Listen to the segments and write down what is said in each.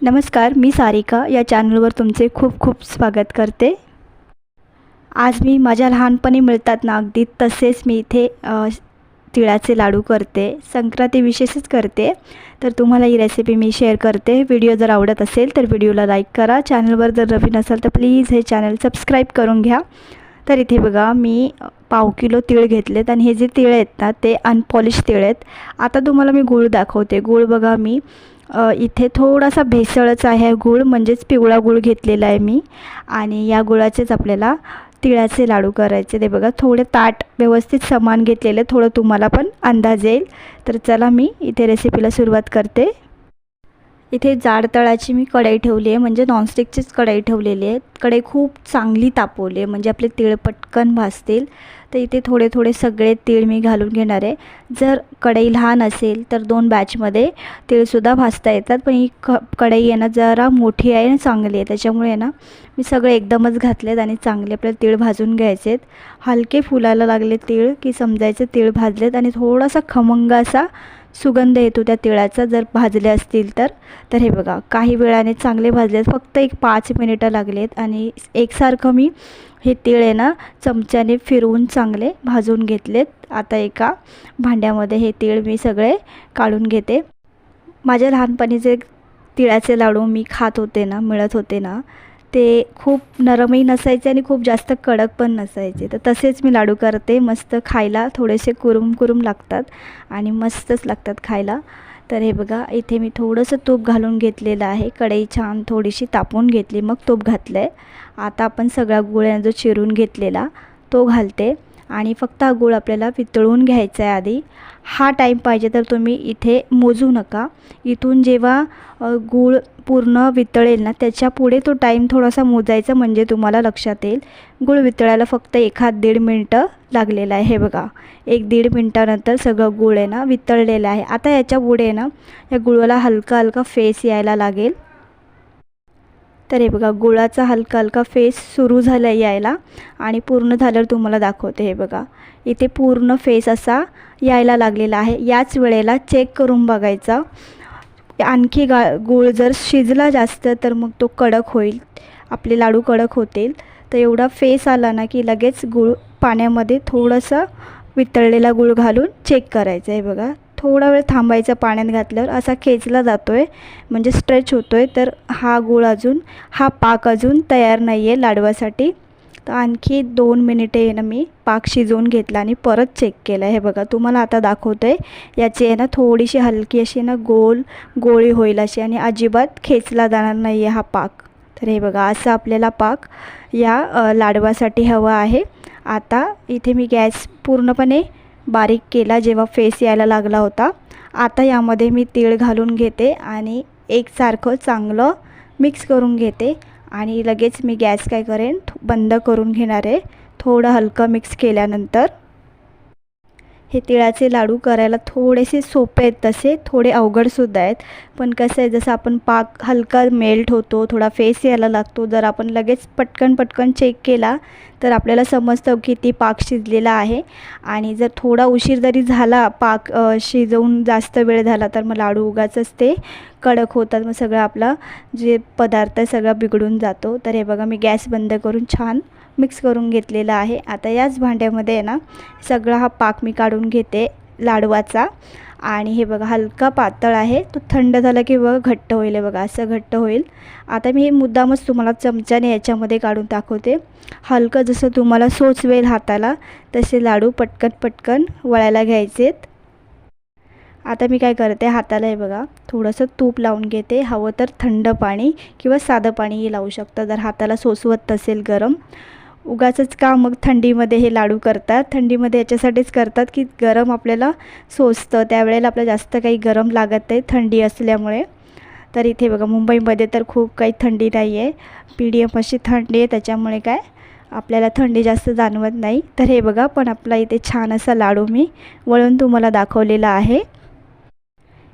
नमस्कार मी सारिका. या चॅनलवर तुमचे खूप खूप स्वागत करते. आज मी माझ्या लहानपणी मिळतात ना अगदी तसेच मी इथे तिळाचे लाडू करते. संक्रांती विशेषच करते. तर तुम्हाला ही रेसिपी मी शेअर करते. व्हिडिओ जर आवडत असेल तर व्हिडिओला लाईक करा. चॅनलवर जर नवीन असाल तर प्लीज हे चॅनल सबस्क्राईब करून घ्या. तर इथे बघा मी पाव किलो तीळ घेतलेत आणि हे जे तीळ आहेत ना ते अनपॉलिश तीळ आहेत. आता तुम्हाला मी गूळ दाखवते. गूळ बघा मी. इथे थोडासा भेसळच आहे गूळ म्हणजेच पिवळा गूळ घेतलेला आहे मी. आणि या गुळाचेच आपल्याला तिळाचे लाडू करायचे. ते बघा थोडे ताट व्यवस्थित समान घेतलेले थोडं तुम्हाला पण अंदाज येईल. तर चला मी इथे रेसिपीला सुरुवात करते. इथे जाड तळाची मी कढई ठेवली आहे म्हणजे नॉनस्टिकचीच कढई ठेवलेली आहे. कढई खूप चांगली तापवली आहे म्हणजे आपले तीळ पटकन भाजतील. तर इथे थोडे थोडे सगळे तीळ मी घालून घेणार आहे. जर कढई लहान असेल तर दोन बॅचमध्ये तीळसुद्धा भाजता येतात पण ही क कढई आहे ना जरा मोठी आहे आणि चांगली आहे. त्याच्यामुळे आहे ना मी सगळे एकदमच घातलेत आणि चांगले आपल्याला तीळ भाजून घ्यायचे आहेत हलके फुलायला लागले तीळ की समजायचे तीळ भाजलेत आणि थोडासा खमंग असा सुगंध येतो त्या तिळाचा जर भाजले असतील तर. तर हे बघा काही वेळाने चांगले भाजलेत फक्त एक पाच मिनिटं लागलेत आणि एकसारखं मी हे तिळ आहे ना चमच्याने फिरवून चांगले भाजून घेतलेत. आता एका भांड्यामध्ये हे तिळ मी सगळे काढून घेते. माझ्या लहानपणी जे तिळाचे लाडू मी खात होते ना मिळत होते ना ते खूप नरमही नसायचे आणि खूप जास्त कडक पण नसायचे. तर तसेच मी लाडू करते. मस्त खायला थोडेसे कुरुम कुरुम लागतात आणि मस्तच लागतात खायला. तर हे बघा इथे मी थोडंसं तूप घालून घेतलेलं आहे. कढई छान थोडीशी तापून घेतली. मग तूप घातलं आहे आता आपण सगळा गुळ जो चिरून घेतलेला तो घालते. आणि फक्त हा गूळ आपल्याला वितळून घ्यायचा आहे आधी. हा टाईम पाहिजे तर तुम्ही इथे मोजू नका. इथून जेव्हा गूळ पूर्ण वितळेल ना त्याच्या पुढे तो टाईम थोडासा मोजायचा म्हणजे तुम्हाला लक्षात येईल. गूळ वितळायला फक्त एखाद दीड मिनटं लागलेलं आहे. हे बघा एक दीड मिनटानंतर सगळं गूळ आहे ना वितळलेलं आहे. आता याच्यापुढे ना या गुळाला हलका हलका फेस यायला लागेल. तर हे बघा गुळाचा हलका हलका फेस सुरू झाला यायला आणि पूर्ण झाल्यावर तुम्हाला दाखवते हे बघा. इथे पूर्ण फेस असा यायला लागलेला आहे. याच वेळेला चेक करून बघायचा. आणखी गा गूळ जर शिजला जास्त तर मग तो कडक होईल. आपले लाडू कडक होतील. तर एवढा फेस आला ना की लगेच गूळ पाण्यामध्ये थोडंसं वितळलेला गूळ घालून चेक करायचं आहे बघा. थोडा वेळ थांबायचा पाण्यात घातल्यावर असा खेचला जातो आहे म्हणजे स्ट्रेच होतो आहे तर हा गूळ अजून हा पाक अजून तयार नाही आहे लाडवासाठी. तर आणखी दोन मिनिटे ना मी पाक शिजवून घेतला आणि परत चेक केलं हे बघा तुम्हाला आता दाखवतो आहे याची आहे ना थोडीशी हलकी अशी ना गोल गोळी होईल अशी आणि अजिबात खेचला जाणार नाही आहे हा पाक. तर हे बघा असं आपल्याला पाक या लाडवासाठी हवा आहे. आता इथे मी गॅस पूर्णपणे बारीक केला जेव्हा फेस यायला लागला होता. आता यामध्ये मी तीळ घालून घेते आणि एकसारखं चांगलं मिक्स करून घेते आणि लगेच मी गॅस काय करेन? बंद करून घेणार आहे. थोडं हलकं मिक्स केल्यानंतर हे तिळाचे लाडू करायला थोडेसे सोपे आहेत तसे थोडे अवघडसुद्धा आहेत. पण कसं आहे जसं आपण पाक हलका मेल्ट होतो थोडा फेस यायला लागतो जर आपण लगेच पटकन पटकन चेक केला तर आपल्याला समजतं किती पाक शिजलेला आहे. आणि जर थोडा उशीर जरी झाला पाक शिजवून जास्त वेळ झाला तर मग लाडू उगाचच ते कडक होतात. मग सगळं आपला जे पदार्थ आहे सगळा बिघडून जातो. तर हे बघा मी गॅस बंद करून छान मिक्स करून घेतलेलं आहे. आता याच भांड्यामध्ये आहे ना सगळा हा पाक मी काढून घेते लाडवाचा. आणि हे बघा हलका पातळ आहे. तो थंड झाला की बघा घट्ट होईल हे बघा असं घट्ट होईल. आता मी हे मुद्दामच तुम्हाला चमच्याने याच्यामध्ये काढून दाखवते. हलकं जसं तुम्हाला सोचवेल हाताला तसे लाडू पटकन पटकन वळायला घ्यायचेत. आता मी काय करते हाताला हे बघा थोडंसं तूप लावून घेते. हवं तर थंड पाणी किंवा साधं पाणीही लावू शकता जर हाताला सोसवत नसेल गरम. उगाचच का मग थंडीमध्ये हे लाडू करतात? थंडीमध्ये याच्यासाठीच करतात की गरम आपल्याला सोसतं. त्यावेळेला आपल्याला जास्त काही गरम लागत नाही थंडी असल्यामुळे. तर इथे बघा मुंबईमध्ये तर खूप काही थंडी नाही आहे. पी डी एम अशी थंडी आहे त्याच्यामुळे काय? आपल्याला थंडी जास्त जाणवत नाही. तर हे बघा पण आपला इथे छान असा लाडू मी वळून तुम्हाला दाखवलेला आहे.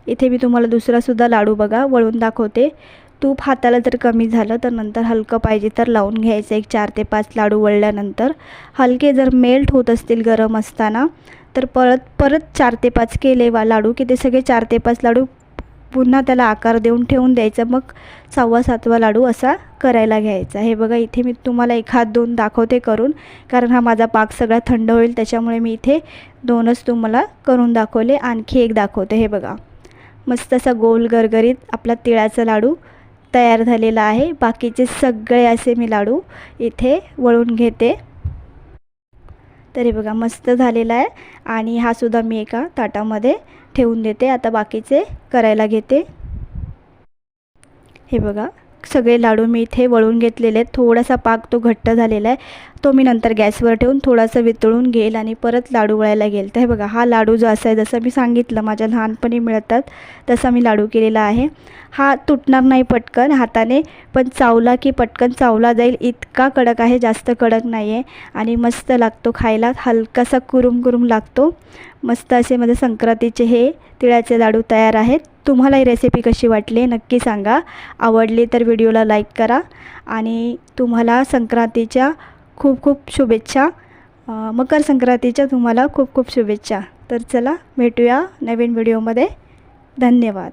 इथे मी तुम्हाला दुसरासुद्धा लाडू बघा वळून दाखवते. तूप हाताला जर कमी झालं तर नंतर हलकं पाहिजे तर लावून घ्यायचं. एक चार ते पाच लाडू वळल्यानंतर हलके जर मेल्ट होत असतील गरम असताना तर परत परत चार ते पाच केले वा लाडू की ते सगळे चार ते पाच लाडू पुन्हा त्याला आकार देऊन ठेवून द्यायचं. मग सहावा सातवा लाडू असा करायला घ्यायचा. हे बघा इथे मी तुम्हाला एक हात दोन दाखवते करून कारण हा माझा पाक सगळा थंड होईल त्याच्यामुळे मी इथे दोनच तुम्हाला करून दाखवले. आणखी एक दाखवते. हे बघा मस्त असा गोल गरगरीत आपला तिळाचा लाडू तयार झालेला आहे. बाकीचे सगळे असे मी लाडू इथे वळून घेते. तरी बघा मस्त झालेला आहे. आणि हा सुद्धा मी एका ताटामध्ये ठेवून देते. आता बाकीचे करायला घेते. हे बघा सगळे लाडू मी इथे वळून घेतलेले आहेत. थोडासा पाक तो घट्ट झालेला आहे. तो मी नंतर गॅसवर ठेवून थोडासा वितळून घेईल आणि परत लाडू वळायला घेईल. तर हे बघा हा लाडू जो असा आहे जसं मी सांगितलं माझ्या लहानपणी मिळतात तसा मी लाडू केलेला आहे. हा तुटणार नाही पटकन हाताने पण चावला की पटकन चावला जाईल. इतका कडक आहे जास्त कडक नाही आहे आणि मस्त लागतो खायला हलकासा कुरुम कुरुम लागतो. मस्त असे माझे संक्रांतीचे हे तिळाचे लाडू तयार आहेत. तुम्हाला ही रेसिपी कशी वाटली नक्की सांगा. आवडली तर व्हिडिओला लाईक करा आणि तुम्हाला संक्रांतीच्या खूप खूप शुभेच्छा. मकर संक्रांतीच्या तुम्हाला खूप खूप शुभेच्छा. तर चला भेटूया नवीन व्हिडिओमध्ये धन्यवाद.